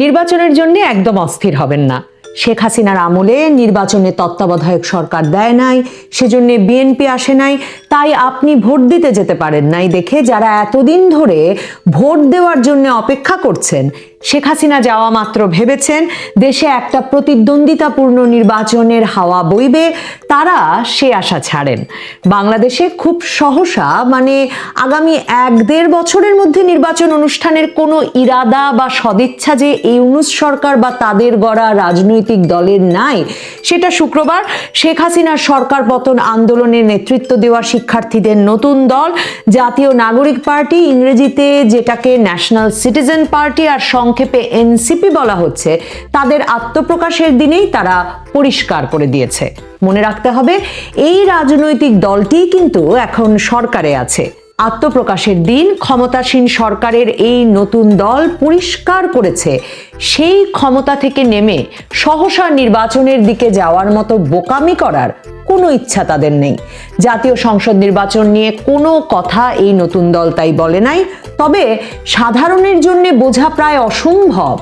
নির্বাচনের জন্য একদম অস্থির হবেন না। শেখ হাসিনার আমলে নির্বাচনে তত্ত্বাবধায়ক সরকার দেয় নাই, সেজন্য বিএনপি আসে নাই, তাই আপনি ভোট দিতে যেতে পারেন নাই দেখে যারা এতদিন ধরে ভোট দেওয়ার জন্য অপেক্ষা করছেন শেখ হাসিনা যাওয়া মাত্র ভেবেছেন, দেশে একটা প্রতিদ্বন্দ্বিতাপূর্ণ নির্বাচনের হাওয়া বইবে, তারা সে আশা ছাড়েন। বাংলাদেশে খুব সহসা মানে আগামী এক দেড় বছরের মধ্যে নির্বাচন অনুষ্ঠানের কোনো ইরাদা বা সদিচ্ছা যে ইউনুস সরকার বা তাদের গড়া রাজনৈতিক দলের নাই, সেটা শুক্রবার শেখ হাসিনার সরকার পতন আন্দোলনের নেতৃত্ব দেওয়া শিক্ষার্থীদের নতুন দল, জাতীয় নাগরিক পার্টি, ইংরেজিতে যেটাকে ন্যাশনাল সিটিজেন পার্টি আর সংক্ষেপে এনসিপি বলা হচ্ছে, তাদের আত্মপ্রকাশের দিনেই তারা পরিষ্কার করে দিয়েছে। মনে রাখতে হবে, এই রাজনৈতিক দলটি কিন্তু এখন সরকারে আছে। আত্মপ্রকাশের দিন ক্ষমতাসীন সরকারের এই নতুন দল পরিষ্কার করেছে। সেই ক্ষমতা থেকে নেমে সহসা নির্বাচনের দিকে যাওয়ার মতো বোকামি করার কোনো ইচ্ছা তাদের নেই। জাতীয় সংসদ নির্বাচন নিয়ে কোনো কথা এই নতুন দল তাই বলে নাই। তবে সাধারণের জন্য বোঝা প্রায় অসম্ভব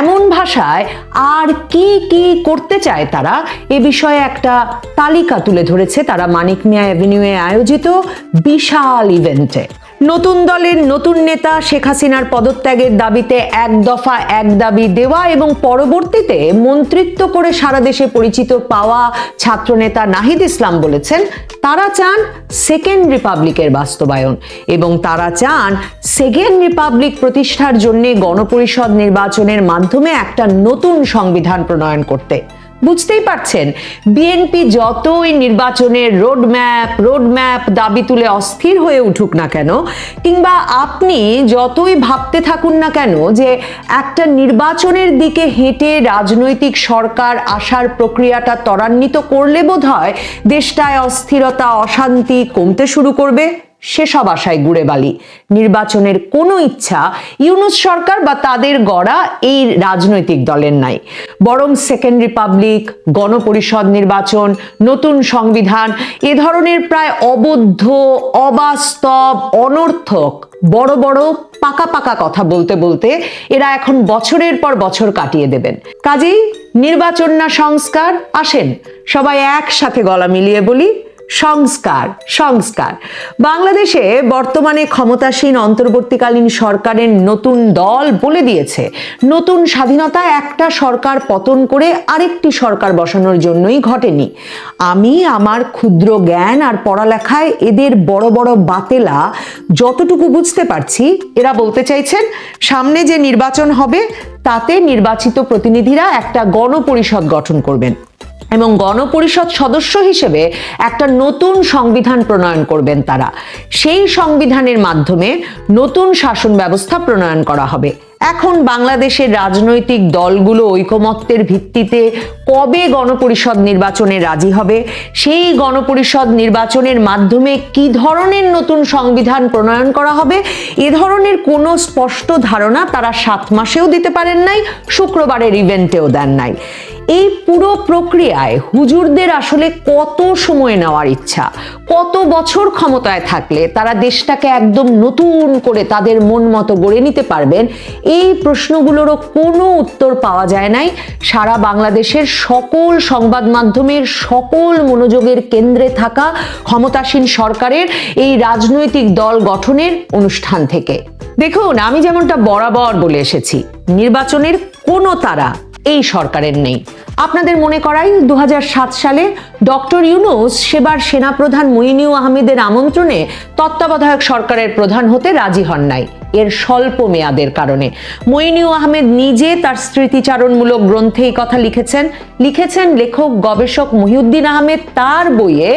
এমন ভাষায় আর কি কি করতে চায় তারা। এ বিষয়ে একটা তালিকা তুলে ধরেছে তারা মানিক মিয়া অ্যাভিনিউয়ে আয়োজিত বিশাল ইভেন্টে। নতুন দলের নতুন নেতা শেখ হাসিনার পদত্যাগের দাবিতে এক দফা এক দাবি দেওয়া এবং পরবর্তীতে মন্ত্রিত্ব করে সারা দেশে পরিচিত পাওয়া ছাত্রনেতা নাহিদ ইসলাম বলেছেন, তারা চান সেকেন্ড রিপাবলিকের বাস্তবায়ন এবং তারা চান সেকেন্ড রিপাবলিক প্রতিষ্ঠার জন্য গণপরিষদ নির্বাচনের মাধ্যমে একটা নতুন সংবিধান প্রণয়ন করতে। বুঝতেই পারছেন বিএনপি যতই নির্বাচনের রোডম্যাপ রোডম্যাপ দাবি তুলে অস্থির হয়ে উঠুক না কেন, কিংবা আপনি যতই ভাবতে থাকুন না কেন যে একটা নির্বাচনের দিকে হেঁটে রাজনৈতিক সরকার আসার প্রক্রিয়াটা ত্বরান্বিত করলে বোধ হয় দেশটায় অস্থিরতা, অশান্তি কমতে শুরু করবে? সেসব আশায় গুড়ে বালি। নির্বাচনের কোনো ইচ্ছা ইউনুস সরকার বা তাদের গড়া এই রাজনৈতিক দলের নাই। বরং সেকেন্ড রিপাবলিক, গণপরিষদ নির্বাচন, নতুন সংবিধান, এ ধরনের প্রায় অবদ্ধ অবাস্তব, অনর্থক, বড় বড় পাকা পাকা কথা বলতে বলতে এরা এখন বছরের পর বছর কাটিয়ে দেবেন। কাজেই নির্বাচন না সংস্কার, আসেন, সবাই একসাথে গলা মিলিয়ে বলি সংস্কার সংস্কার। বাংলাদেশে বর্তমানে ক্ষমতাসীন অন্তর্বর্তীকালীন সরকারের নতুন দল বলে দিয়েছে। নতুন স্বাধীনতা একটা সরকার পতন করে আরেকটি সরকার বসানোর জন্যই ঘটেনি। আমি, আমার ক্ষুদ্র জ্ঞান আর পড়ালেখায় এদের বড় বড় বাতেলা যতটুকু বুঝতে পারছি, এরা বলতে চাইছেন, সামনে যে নির্বাচন হবে, তাতে নির্বাচিত প্রতিনিধিরা একটা গণপরিষদ গঠন করবেন। এবং গণপরিষদ সদস্য হিসেবে একটা নতুন সংবিধান প্রণয়ন করবেন তারা। সেই সংবিধানের মাধ্যমে নতুন শাসন ব্যবস্থা প্রণয়ন করা হবে। এখন বাংলাদেশের রাজনৈতিক দলগুলো ঐকমত্যের ভিত্তিতে কবে গণপরিষদ নির্বাচনে রাজি হবে? সেই গণপরিষদ নির্বাচনের মাধ্যমে কি ধরনের নতুন সংবিধান প্রণয়ন করা হবে? এ ধরনের কোনো স্পষ্ট ধারণা তারা সাত মাসেও দিতে পারেন নাই, শুক্রবারের ইভেন্টেও দেন নাই। এই পুরো প্রক্রিয়ায় হুজুরদের আসলে কত সময় নেওয়ার ইচ্ছা? কত বছর ক্ষমতায় থাকলে তারা দেশটাকে একদম নতুন করে তাদের মন মতো গড়ে নিতে পারবেন? এই প্রশ্নগুলোরও কোনো উত্তর পাওয়া যায় নাই। সারা বাংলাদেশের সকল সংবাদ মাধ্যমের সকল মনোযোগের কেন্দ্রে থাকা ক্ষমতাসীন সরকারের এই রাজনৈতিক দল গঠনের অনুষ্ঠান থেকে। দেখুন, আমি যেমনটা বরাবর বলে এসেছি, নির্বাচনের কোনো তারা এই সরকারের নেই। আপনাদের মনে করাই দু হাজার সাত সালে ডক্টর ইউনুস সেবার সেনাপ্রধান মুইনিউ আহমেদের আমন্ত্রণে তত্ত্বাবধায়ক সরকারের প্রধান হতে রাজি হন নাই। এর স্বল্প মেয়াদের কারণে। মইনিউ আহমেদ নিজে তার স্মৃতিচারণমূলক গ্রন্থে এই কথা লিখেছেন। লিখেছেন লেখক, গবেষক মহিউদ্দিন আহমেদ তার বইয়ে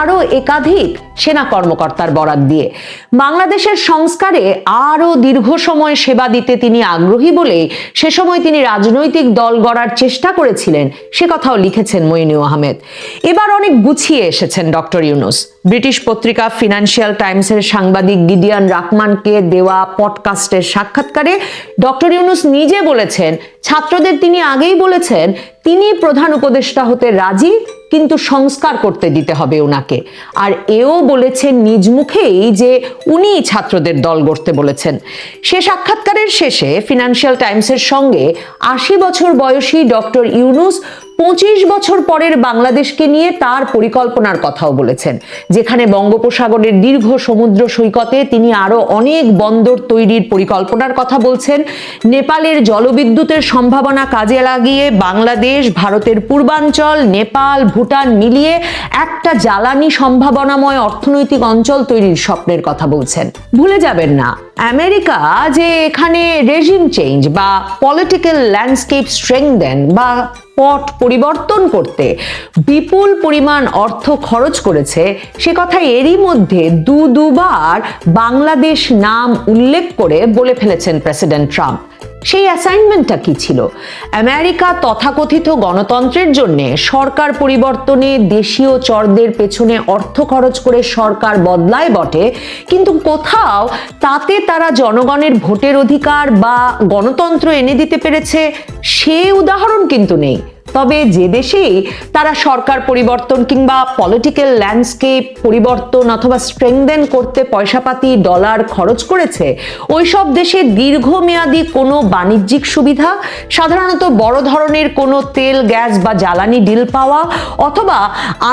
আরও একাধিক সেনা কর্মকর্তার বরাত দিয়ে। বাংলাদেশের সংস্কারে আরও দীর্ঘ সময় সেবা দিতে তিনি আগ্রহী বলেই সে সময় তিনি রাজনৈতিক দল গড়ার চেষ্টা করেছিলেন। সে কথাও লিখেছেন মইনিউ আহমেদ। এবার অনেক গুছিয়ে এসেছেন ডক্টর ইউনুস। ব্রিটিশ পত্রিকা ফিনান্সিয়াল টাইমসের সাংবাদিক গিডিয়ান রাকমানকে দেওয়া পডকাস্টের সাক্ষাৎকারে ডক্টর ইউনুস নিজে বলেছেন, ছাত্রদের তিনি আগেই বলেছেন তিনি প্রধান উপদেষ্টা হতে রাজি, কিন্তু সংস্কার করতে দিতে হবে ওনাকে আর এও বলেছেন নিজ মুখেই যে উনি ছাত্রদের দল গড়তে বলেছেন। সে সাক্ষাৎকারের শেষে ফিনান্সিয়াল টাইমসের সঙ্গে আশি বছর বয়সী ডক্টর ইউনুস পঁচিশ বছর পরের বাংলাদেশকে নিয়ে তার পরিকল্পনার কথাও বলেছেন, যেখানে বঙ্গোপসাগরের দীর্ঘ সমুদ্র সৈকতে তিনি আরও অনেক বন্দর তৈরির পরিকল্পনার কথা বলছেন। নেপালের জলবিদ্যুতের সম্ভাবনা কাজে লাগিয়ে বাংলাদেশ, ভারতের পূর্বাঞ্চল, নেপাল, ভুটান মিলিয়ে একটা জ্বালানি সম্ভাবনাময় অর্থনৈতিক অঞ্চল তৈরির স্বপ্নের কথা বলছেন। ভুলে যাবেন না। আমেরিকা যে এখানে রেজিম চেঞ্জ বা পলিটিক্যাল ল্যান্ডস্কেপ স্ট্রেংদেন বা পট পরিবর্তন করতে বিপুল পরিমাণ অর্থ খরচ করেছে, সে কথা এরই মধ্যে দু দুবার বাংলাদেশ নাম উল্লেখ করে বলে ফেলেছেন প্রেসিডেন্ট ট্রাম্প। সেই অ্যাসাইনমেন্টটা কি ছিল? আমেরিকা তথাকথিত গণতন্ত্রের জন্যে সরকার পরিবর্তনে দেশীয় চরদের পেছনে অর্থ খরচ করে সরকার বদলায় বটে, কিন্তু কোথাও তাতে তারা জনগণের ভোটের অধিকার বা গণতন্ত্র এনে দিতে পেরেছে, সে উদাহরণ কিন্তু নেই। তবে যে দেশেই তারা সরকার পরিবর্তন কিংবা পলিটিক্যাল ল্যান্ডস্কেপ পরিবর্তন অথবা স্ট্রেংদেন করতে পয়সাপাতি ডলার খরচ করেছে ওই সব দেশে দীর্ঘমেয়াদী কোনো বাণিজ্যিক সুবিধা, সাধারণত বড় ধরনের কোনো তেল, গ্যাস বা জ্বালানি ডিল পাওয়া অথবা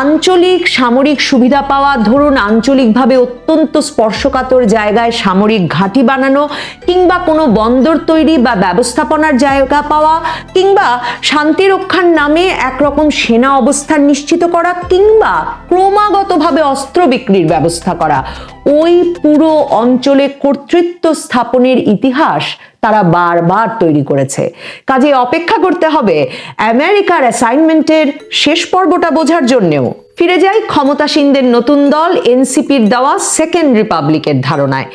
আঞ্চলিক সামরিক সুবিধা পাওয়া, ধরুন আঞ্চলিকভাবে অত্যন্ত স্পর্শকাতর জায়গায় সামরিক ঘাঁটি বানানো কিংবা কোনো বন্দর তৈরি বা ব্যবস্থাপনার জায়গা পাওয়া কিংবা শান্তি রক্ষার নামে একরকম সেনা অবস্থান নিশ্চিত করা কিংবা ক্রমাগতভাবে অস্ত্র বিক্রির ব্যবস্থা করা। ওই পুরো অঞ্চলে কর্তৃত্ব স্থাপনের ইতিহাস তারা বারবার তৈরি করেছে। কাজে অপেক্ষা করতে হবে। আমেরিকার অ্যাসাইনমেন্টের শেষ পর্বটা বোঝার জন্যেও। ফিরে যাই ক্ষমতাসীনদের নতুন দল এনসিপির দেওয়া সেকেন্ড রিপাবলিকের ধারণায়।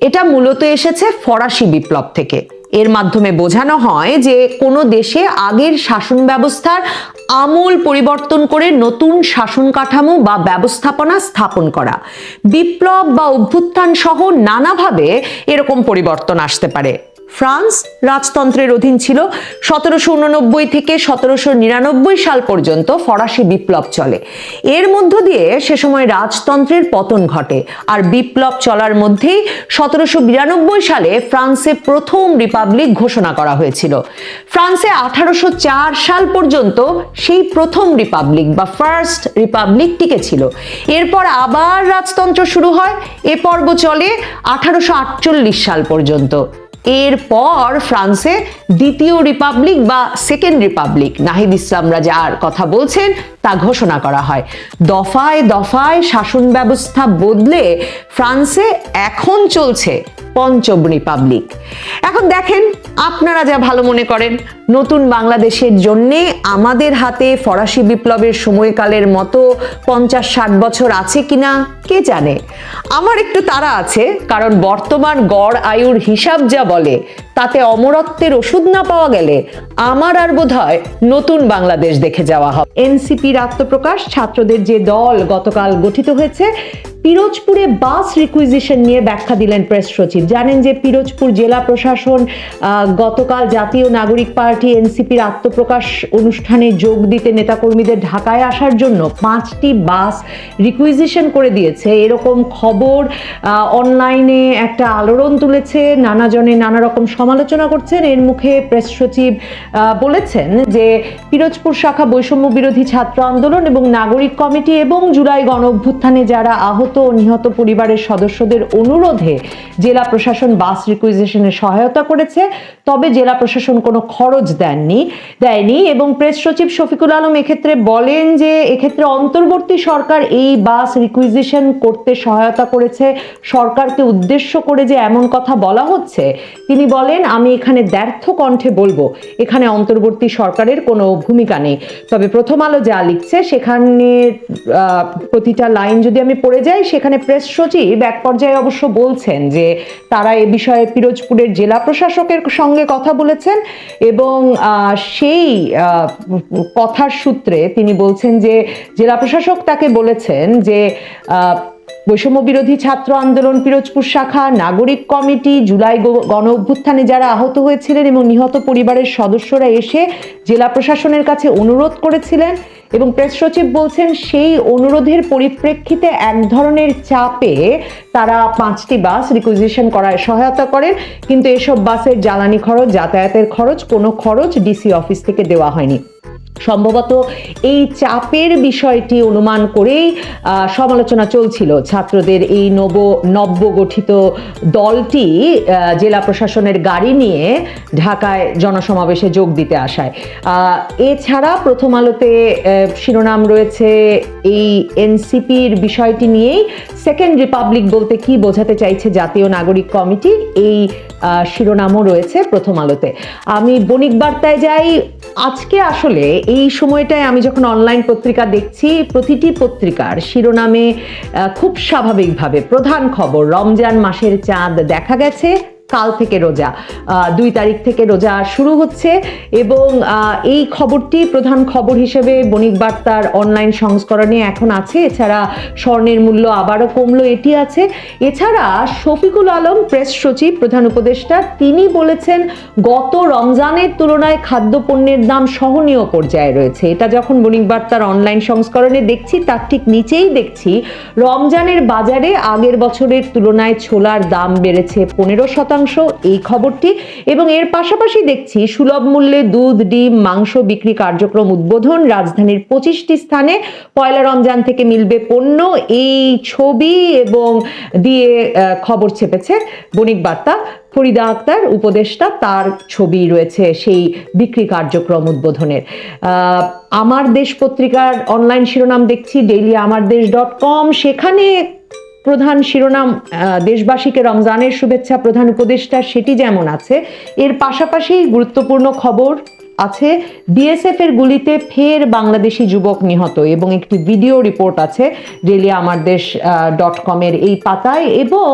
এটা মূলত এসেছে ফরাসি বিপ্লব থেকে। এর মাধ্যমে বোঝানো হয় যে কোনো দেশে আগের শাসন ব্যবস্থার আমূল পরিবর্তন করে নতুন শাসন কাঠামো বা ব্যবস্থাপনা স্থাপন করা। বিপ্লব বা অভ্যুত্থান সহ নানাভাবে এরকম পরিবর্তন আসতে পারে। ফ্রান্স রাজতন্ত্রের অধীন ছিল। সতেরোশো উননব্বই থেকে সতেরোশো নিরানব্বই সাল পর্যন্ত ফরাসি বিপ্লব চলে। এর মধ্য দিয়ে সে সময় রাজতন্ত্রের পতন ঘটে। আর বিপ্লব চলার মধ্যেই সতেরোশো বিরানব্বই সালে ফ্রান্সে প্রথম রিপাবলিক ঘোষণা করা হয়েছিল। ফ্রান্সে আঠারোশো চার সাল পর্যন্ত সেই প্রথম রিপাবলিক বা ফার্স্ট রিপাবলিক টিকেছিল এরপর আবার রাজতন্ত্র শুরু হয়। এ পর্ব চলে আঠারোশো আটচল্লিশ সাল পর্যন্ত। এরপর ফ্রান্সে দ্বিতীয় রিপাবলিক বা সেকেন্ড রিপাবলিক। নাহিদ ইসলামরা যার কথা বলছেন, তা ঘোষণা করা হয়। দফায় দফায় শাসন ব্যবস্থা বদলে ফ্রান্সে এখন চলছে পঞ্চম রিপাবলিক। এখন দেখেন, আপনারা যা ভালো মনে করেন, নতুন বাংলাদেশের জন্যে আমাদের হাতে ফরাসি বিপ্লবের সময়কালের মতো পঞ্চাশ ষাট বছর আছে কিনা, কে জানে? আমার একটু তারা আছে, কারণ বর্তমান গড় আয়ুর হিসাব যা বলে। তাতে অমরত্বের ওষুধ না পাওয়া গেলে আমার আর বোধ হয় নতুন বাংলাদেশ দেখে যাওয়া হবে। এনসিপির আত্মপ্রকাশ, ছাত্রদের যে দল গতকাল গঠিত হয়েছে, পিরোজপুরে বাস রিকুইজিশন নিয়ে ব্যাখ্যা দিলেন প্রেস সচিব। জানেন যে পিরোজপুর জেলা প্রশাসন গতকাল জাতীয় নাগরিক পার্টি এনসিপির আত্মপ্রকাশ অনুষ্ঠানে যোগ দিতে নেতাকর্মীদের ঢাকায় আসার জন্য পাঁচটি বাস রিকুইজিশন করে দিয়েছে। এরকম খবর অনলাইনে একটা আলোড়ন তুলেছে। নানাজনে নানা রকম সমালোচনা করছেন। এর মুখে প্রেস সচিব বলেছেন যে পিরোজপুর শাখা বৈষম্য বিরোধী ছাত্র আন্দোলন এবং নাগরিক কমিটি এবং জুলাই গণ অভ্যুত্থানে যারা আহত ও নিহত পরিবারের সদস্যদের অনুরোধে জেলা প্রশাসন বাস রিকুইজিশনে সহায়তা করেছে, তবে জেলা প্রশাসন কোনো খরচ দেননি, দেয়নি এবং প্রেস সচিব শফিকুল আলম এক্ষেত্রে বলেন যে এক্ষেত্রে অন্তর্বর্তী সরকার এই বাস রিকুইজিশন করতে সহায়তা করেছে। সরকারকে উদ্দেশ্য করে যে এমন কথা বলা হচ্ছে। তিনি বলেন আমি এখানে ব্যর্থ কণ্ঠে বলব, এখানে অন্তর্বর্তী সরকারের কোনো ভূমিকা নেই। তবে প্রথম আলো যা লিখছে, সেখানে প্রতিটা লাইন যদি আমি পড়ে যাই, সেখানে প্রেস সচিব এক পর্যায়ে অবশ্য বলছেন যে তারা এ বিষয়ে পিরোজপুরের জেলা প্রশাসকের সঙ্গে কথা বলেছেন এবং সেই কথার সূত্রে তিনি বলছেন যে জেলা প্রশাসক তাকে বলেছেন যে বৈষম্য বিরোধী ছাত্র আন্দোলন পিরোজপুর শাখা, নাগরিক কমিটি, জুলাই গণ অভ্যুত্থানে যারা আহত হয়েছিলেন এবং নিহত পরিবারের সদস্যরা এসে জেলা প্রশাসনের কাছে অনুরোধ করেছিলেন এবং প্রেস সচিব বলছেন, সেই অনুরোধের পরিপ্রেক্ষিতে এক ধরনের চাপে তারা পাঁচটি বাস রিকুইজিশন করায় সহায়তা করেন। কিন্তু এসব বাসের জ্বালানি খরচ, যাতায়াতের খরচ, কোনো খরচ ডিসি অফিস থেকে দেওয়া হয়নি। সম্ভবত এই চাপের বিষয়টি অনুমান করেই সমালোচনা চলছিল। ছাত্রদের এই নব নব্য গঠিত দলটি জেলা প্রশাসনের গাড়ি নিয়ে ঢাকায় জনসমাবেশে যোগ দিতে আসায়। এছাড়া প্রথম আলোতে শিরোনাম রয়েছে এই এনসিপির বিষয়টি নিয়েই। সেকেন্ড রিপাবলিক বলতে কি বোঝাতে চাইছে জাতীয় নাগরিক কমিটি, এই শিরোনামও রয়েছে প্রথম আলোতে। আমি বণিক বার্তায় যাই আজকে আসলে এই সময়টায় আমি যখন অনলাইন পত্রিকা দেখছি, প্রতিটি পত্রিকার শিরোনামে খুব স্বাভাবিকভাবে প্রধান খবর, রমজান মাসের চাঁদ দেখা গেছে। কাল থেকে রোজা দুই তারিখ থেকে রোজা শুরু হচ্ছে এবং এই খবরটি প্রধান খবর হিসেবে বণিক বার্তার অনলাইন সংস্করণে এখন আছে। এছাড়া স্বর্ণের মূল্য আবারও কমলো, এটি আছে। এছাড়া শফিকুল আলম, প্রেস সচিব, প্রধান উপদেষ্টা, তিনি বলেছেন, গত রমজানের তুলনায় খাদ্যপণ্যের দাম সহনীয় পর্যায়ে রয়েছে। এটা যখন বণিক বার্তার অনলাইন সংস্করণে দেখছি, তার ঠিক নিচেই দেখছি, রমজানের বাজারে আগের বছরের তুলনায় ছোলার দাম বেড়েছে পনেরো শতাংশ এই খবরটি এবং এর পাশাপাশি দেখছি সুলভ মূল্যে দুধ, ডিম, মাংস বিক্রি কার্যক্রম উদ্বোধন। রাজধানীর পঁচিশটি স্থানে পয়লা রমজান থেকে মিলবে পণ্য। এই ছবি এবং দিয়ে খবর ছেপেছে বণিক বার্তা। ফরিদা আক্তার, উপদেষ্টা, তার ছবি রয়েছে সেই বিক্রি কার্যক্রম উদ্বোধনের। আমার দেশ পত্রিকার অনলাইন শিরোনাম দেখছি ডেইলি আমার দেশ ডট কম সেখানে প্রধান শিরোনাম দেশবাসীকে রমজানের শুভেচ্ছা প্রধান উপদেষ্টা সেটি যেমন আছে এর পাশাপাশি গুরুত্বপূর্ণ খবর আছে। বিএসএফ এর গুলিতে ফের বাংলাদেশি যুবক নিহত এবং একটি ভিডিও রিপোর্ট আছে ডেলি আমার দেশ ডট কমের এই পাতায় এবং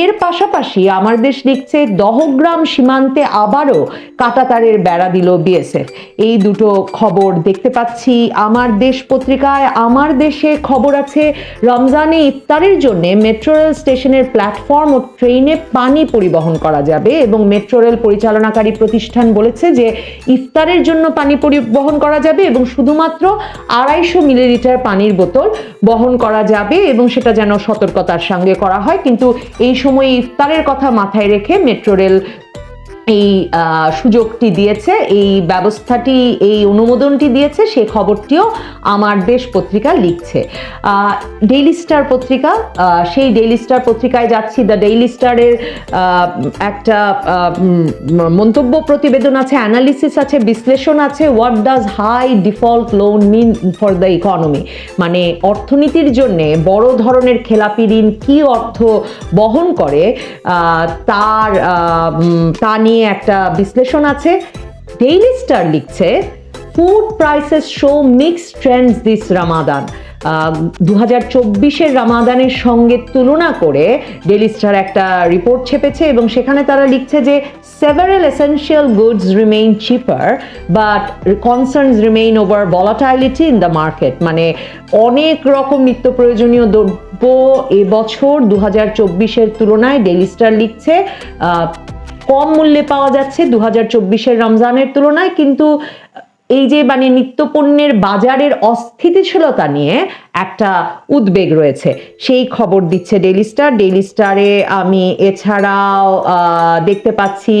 এর পাশাপাশি আমার দেশ লিখছে দহগ্রাম সীমান্তে আবারও কাটাতারের বেড়া দিল বিএসএফ এই দুটো খবর দেখতে পাচ্ছি আমার দেশ পত্রিকায়। আমার দেশে খবর আছে রমজানে ইফতারের জন্য মেট্রো রেল স্টেশনের প্ল্যাটফর্ম ও ট্রেনে পানি পরিবহন করা যাবে এবং মেট্রো রেল পরিচালনাকারী প্রতিষ্ঠান বলেছে যে ইফতারের জন্য পানি পরিবহন করা যাবে এবং শুধুমাত্র আড়াইশো মিলিলিটার পানির বোতল বহন করা যাবে এবং সেটা যেন সতর্কতার সঙ্গে করা হয়। কিন্তু এই সময় ইফতারের কথা মাথায় রেখে মেট্রো রেল এই সুযোগটি দিয়েছে, এই ব্যবস্থাটি, এই অনুমোদনটি দিয়েছে, সে খবরটিও আমার দেশ পত্রিকা লিখছে। ডেইলি স্টার পত্রিকা সেই ডেইলি স্টার পত্রিকায় যাচ্ছি। দ্য ডেইলি স্টারের একটা মন্তব্য প্রতিবেদন আছে অ্যানালিসিস আছে, বিশ্লেষণ আছে what does high default loan mean for the economy মানে অর্থনীতির জন্যে বড় ধরনের খেলাপি ঋণ কী অর্থ বহন করে? তার তা নিয়ে একটা বিশ্লেষণ আছে। ডেইলি স্টার লিখছে food prices show mix trends this Ramadan দু হাজার চব্বিশের রামাদানের সঙ্গে তুলনা করে ডেলি স্টার একটা রিপোর্ট ছেপেছে এবং সেখানে তারা লিখছে যে several essential goods remain cheaper but concerns remain over volatility in the market মানে অনেক রকম নিত্য প্রয়োজনীয় দ্রব্য এবছর দু হাজার চব্বিশের তুলনায় ডেলি স্টার লিখছে কম মূল্যে পাওয়া যাচ্ছে দু হাজার চব্বিশের রমজানের তুলনায়, কিন্তু এই যে মানে নিত্যপণ্যের বাজারের অস্থিতিশীলতা নিয়ে একটা উদ্বেগ রয়েছে। সেই খবর দিচ্ছে ডেইলি স্টার ডেইলি স্টারে আমি এছাড়াও দেখতে পাচ্ছি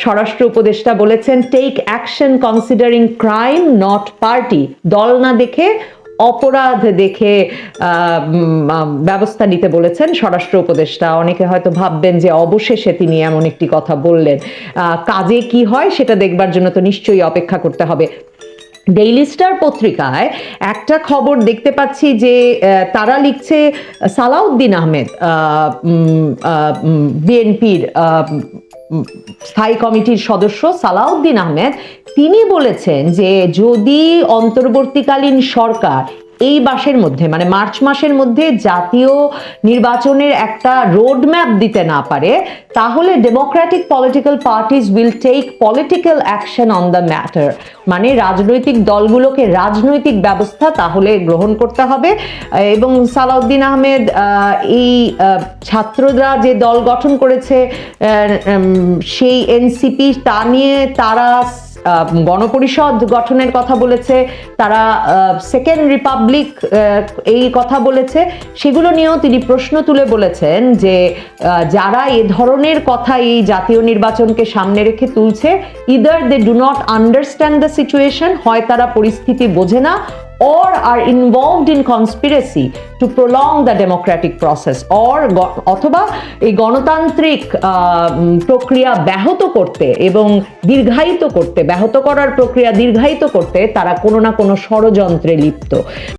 স্বরাষ্ট্র উপদেষ্টা বলেছেন take action considering crime not party দল না দেখে অপরাধ দেখে ব্যবস্থা নিতে বলেছেন স্বরাষ্ট্র উপদেষ্টা। অনেকে হয়তো ভাববেন যে অবশেষে তিনি এমন একটি কথা বললেন। কাজে কি হয় সেটা দেখবার জন্য তো নিশ্চয়ই অপেক্ষা করতে হবে। ডেইলি স্টার পত্রিকায় একটা খবর দেখতে পাচ্ছি যে তারা লিখছে, সালাউদ্দিন আহমেদ বিএনপির স্থায়ী কমিটির সদস্য সালাউদ্দিন আহমেদ তিনি বলেছেন যে যদি অন্তর্বর্তীকালীন সরকার এই মাসের মধ্যে মানে মার্চ মাসের মধ্যে জাতীয় নির্বাচনের একটা রোড ম্যাপ দিতে না পারে, তাহলে democratic political parties will take political action on the matter মানে রাজনৈতিক দলগুলোকে রাজনৈতিক ব্যবস্থা তাহলে গ্রহণ করতে হবে। এবং সালাউদ্দিন আহমেদ এই ছাত্ররা যে দল গঠন করেছে সেই এনসিপি তা নিয়ে তারা গণপরিষদ গঠনের কথা বলেছে, তারা সেকেন্ড রিপাবলিক এই কথা বলেছে। সেগুলো নিয়েও তিনি প্রশ্ন তুলে বলেছেন যে যারা এ ধরনের কথা এই জাতীয় নির্বাচনকে সামনে রেখে তুলছে either they do not understand the situation হয় তারা পরিস্থিতি বোঝে না or are involved in conspiracy to prolong the democratic process, or অথবা এই গণতান্ত্রিক প্রক্রিয়া ব্যাহত করতে এবং দীর্ঘায়িত করতে, ব্যাহত করার প্রক্রিয়া দীর্ঘায়িত করতে তারা কোনো না কোনো ষড়যন্ত্রে লিপ্ত।